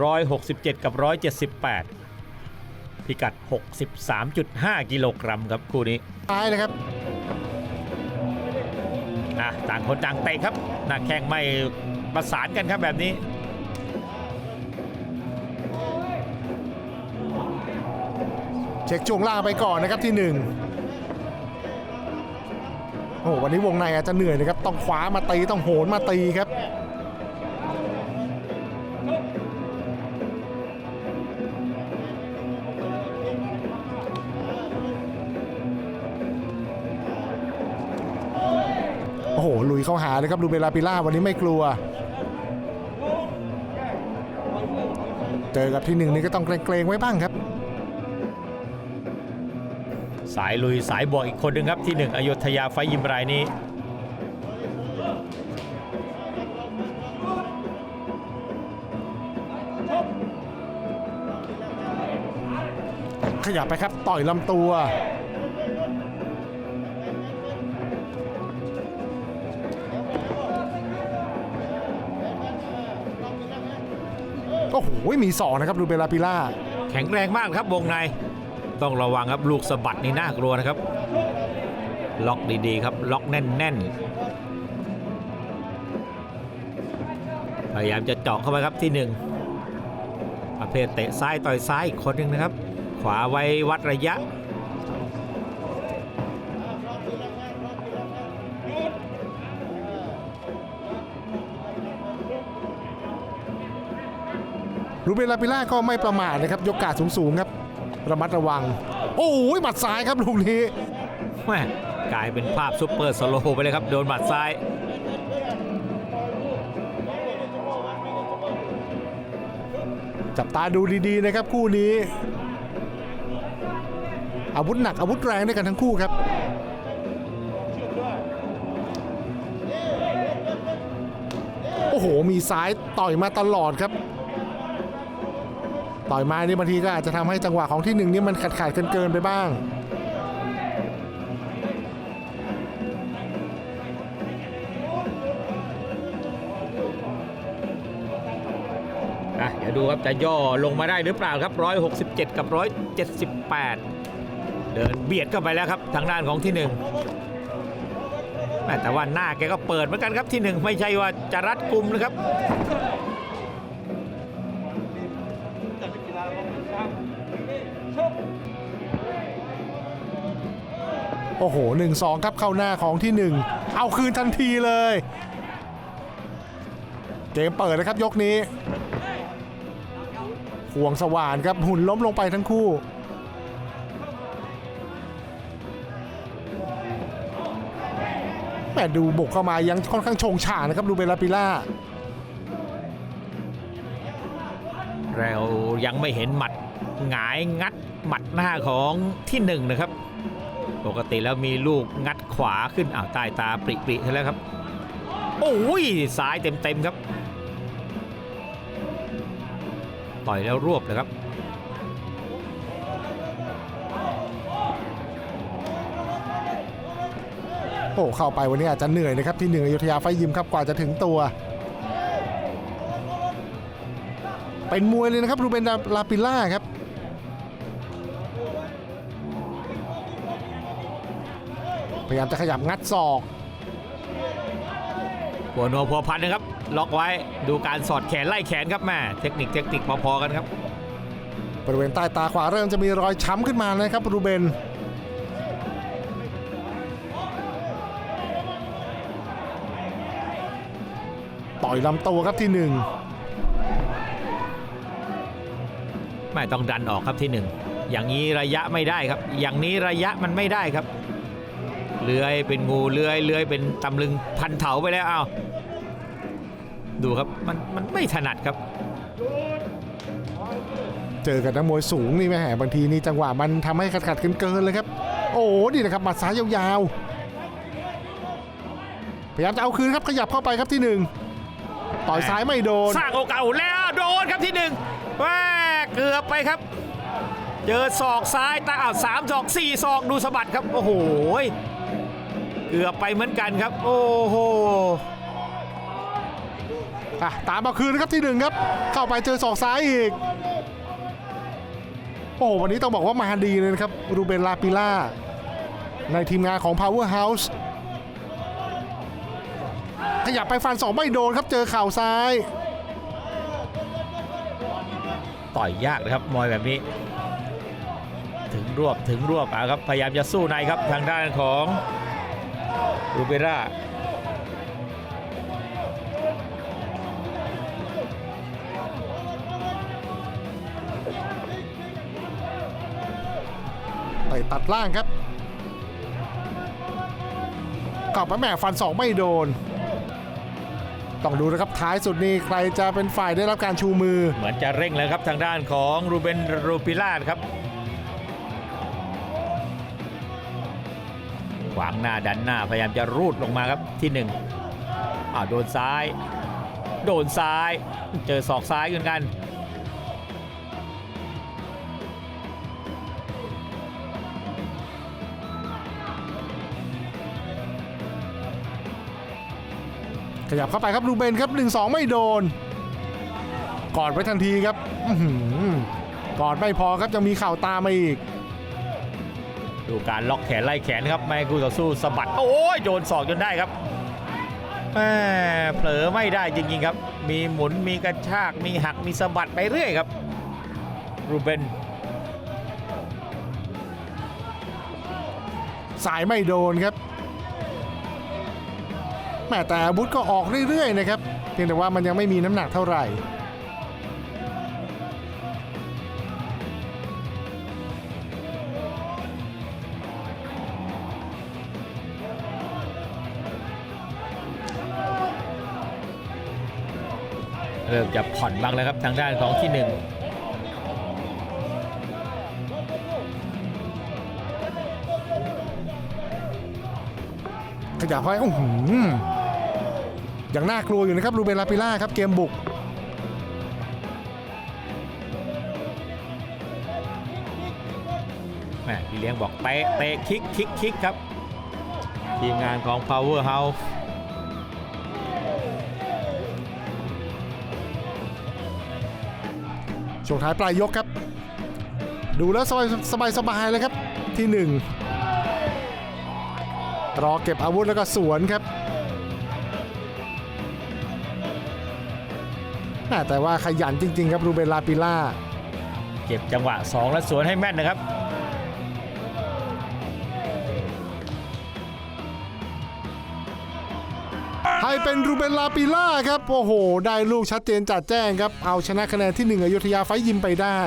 167 กับ 178 พิกัด 63.5 กิโลกรัมครับคู่นี้ท้ายนะครับอะต่างคนต่างเตะครับหน้าแข้งไม่ประสานกันครับแบบนี้เช็คช่วงล่างไปก่อนนะครับที่หนึ่งโอ้โหวันนี้วงในอาจจะเหนื่อยนะครับ ต้องคว้ามาตี ต้องโหนมาตีครับ ยเข้าหาเลยครับลูเบลาปิล่าวันนี้ไม่กลัว เจอกับที่หนึ่งนี่ก็ต้องเกรงๆไว้บ้างครับ สายลุยสายบวกอีกคนหนึ่งครับที่หนึ่งอยุธยาไฟยิมรายนี้ขยับไปครับต่อยลำตัว โอ้โหมีสองนะครับลูเบลาปิล่าแข็งแรงมากครับวงใน ต้องระวังครับลูกสะบัดนี่น่ากลัวนะครับ ล็อกดีๆครับ ล็อกแน่นๆ พยายามจะเจาะเข้าไปครับที่หนึ่งประเภทเตะซ้ายต่อยซ้ายอีกคนหนึ่งนะครับ ขวาไว้วัดระยะูเบลาปิล่าก็ไม่ประมาทนะครับยกกาดสูงๆครับ ระมัดระวัง โอ้ยหมัดซ้ายครับลูกนี้แม่กลายเป็นภาพซุปเปอร์สโลว์ไปเลยครับ โดนหมัดซ้าย จับตาดูดีๆนะครับคู่นี้ อาวุธหนักอาวุธแรงด้วยกันทั้งคู่ครับโอ้โห มีซ้ายต่อยมาตลอดครับ ต่อยมานี่บางทีก็อาจจะทำให้จังหวะของที่หนึ่งนี่มันขาดขาดเกินเกินไปบ้างอะเดี๋ยวดูครับจะย่อลงมาได้หรือเปล่าครับ 167 กับ 178 เดินเบียดเข้าไปแล้วครับทางด้านของที่หนึ่งแต่ว่าหน้าแกก็เปิดเหมือนกันครับที่หนึ่งไม่ใช่ว่าจะรัดกุมนะครับ โอ้โห 1-2 ครับเข้าหน้าของที่ 1 เอาคืนทันทีเลย เกมเปิดนะครับยกนี้ ห่วงสว่านครับหุ่นล้มลงไปทั้งคู่แม่ดูบุกเข้ามายังค่อนข้างโชงฉานะครับดูเบลาปิล่า เรายังไม่เห็นหมัดหงายงัดหมัดหน้าของที่หนึ่งนะครับ ปกติแล้วมีลูกงัดขวาขึ้นอ้าวใต้ตาปริปริแล้วครับ โอ้ยซ้ายเต็มๆครับ ต่อยแล้วรวบเลยครับโอ้เข้าไปวันนี้อาจจะเหนื่อยนะครับที่หนึ่งอยุธยาไฟยิมครับกว่าจะถึงตัว เป็นมวยเลยนะครับรูเบนลาปิล่าครับพยายามจะขยับงัดศอกหัวโนวพัวพันนะครับ ล็อกไว้ดูการสอดแขนไล่แขนครับแม่เทคนิคเทคนิคพอๆกันครับบริเวณใต้ตาขวาเริ่มจะมีรอยช้ำขึ้นมานะครับรูเบนต่อยลำตัวครับที่หนึ่ง ไม่ต้องดันออกครับที่หนึ่งอย่างนี้ระยะไม่ได้ครับ อย่างนี้ระยะมันไม่ได้ครับเลื้อยเป็นงูเลื้อยเลื้อยเป็นตำลึงพันเถาไปแล้วเอาดูครับมันมันไม่ถนัดครับ เจอกับนักมวยสูงนี่แม่บางทีนี่จังหวะมันทำให้ขัดขัดๆเกินๆเลยครับ โอ้โหนี่นะครับหมัดซ้ายยาวๆพยายามจะเอาคืนครับขยับเข้าไปครับที่หนึ่งต่อยซ้ายไม่โดน สร้างโอกาสแล้วโดนครับที่หนึ่งแม่ เกือบไปครับ เจอศอกซ้ายตาอ้าวสามศอกสี่ศอกดูสะบัดครับ โอ้โหเกือบไปเหมือนกันครับ โอ้โหอะตามมาคืนนะครับที่หนึ่งครับ เข้าไปเจอศอกซ้ายอีก โอ้โหวันนี้ต้องบอกว่ามาดีเลยนะครับ รูเบนลาปิล่า ในทีมงานของ Powerhouse ขยับไปฟันสองไม่โดนครับเจอเข่าซ้าย ต่อยยากนะครับมวยแบบนี้ ถึงรวบถึงรวบอะครับพยายามจะสู้ในครับทางด้านของรูเบร่าไปตัดล่างครับกลับมาแม่ฟันสองไม่โดน ต้องดูนะครับท้ายสุดนี้ใครจะเป็นฝ่ายได้รับการชูมือ เหมือนจะเร่งแล้วครับทางด้านของรูเบนโรปิล่าครับขวางหน้าดันหน้าพยายามจะรูดลงมาครับที่หนึ่งอ้าวโดนซ้าย โดนซ้าย เจอศอกซ้ายเหมือนกัน ขยับเข้าไปครับรูเบนครับ 1-2 ไม่โดน กอดไว้ทันทีครับอื้อหือกอดไม่พอครับยังมีเข่าตามมาอีก ดูการล็อกแขนไล่แขนครับไม่ให้คู่ต่อสู้สะบัดโอ้ยโดนศอกจนได้ครับแหม่เผลอไม่ได้จริงๆครับ มีหมุนมีกระชากมีหักมีสะบัดไปเรื่อยครับ รูเบนสายไม่โดนครับ แม่แต่อาวุธก็ออกเรื่อยๆนะครับเพียงแต่ว่ามันยังไม่มีน้ำหนักเท่าไหร่เริ่มจะผ่อนบ้างแล้วครับทางด้านของที่หนึ่งขยับเข้าไปอื้อหือ ยังน่ากลัวอยู่นะครับรูเบนลาปิล่าครับเกมบุกแหม่พี่เลี้ยงบอกเตะเตะคิกคิกคิกครับ ทีมงานของ Powerhouse ช่วงท้ายปลายยกครับ ดูแล้วสบายสบายสบายเลยครับที่หนึ่งรอเก็บอาวุธแล้วก็สวนครับ แม่แต่ว่าขยันจริง ๆ ครับรูเบนลาปิล่าเก็บจังหวะ 2 และสวนให้แม่นนะครับ ให้เป็นรูเบนลาปิล่าครับ โอ้โห ได้ลูกชัดเจนจัดแจ้งครับ เอาชนะคะแนนที่ 1อยุธยาไฟท์ยิมไปได้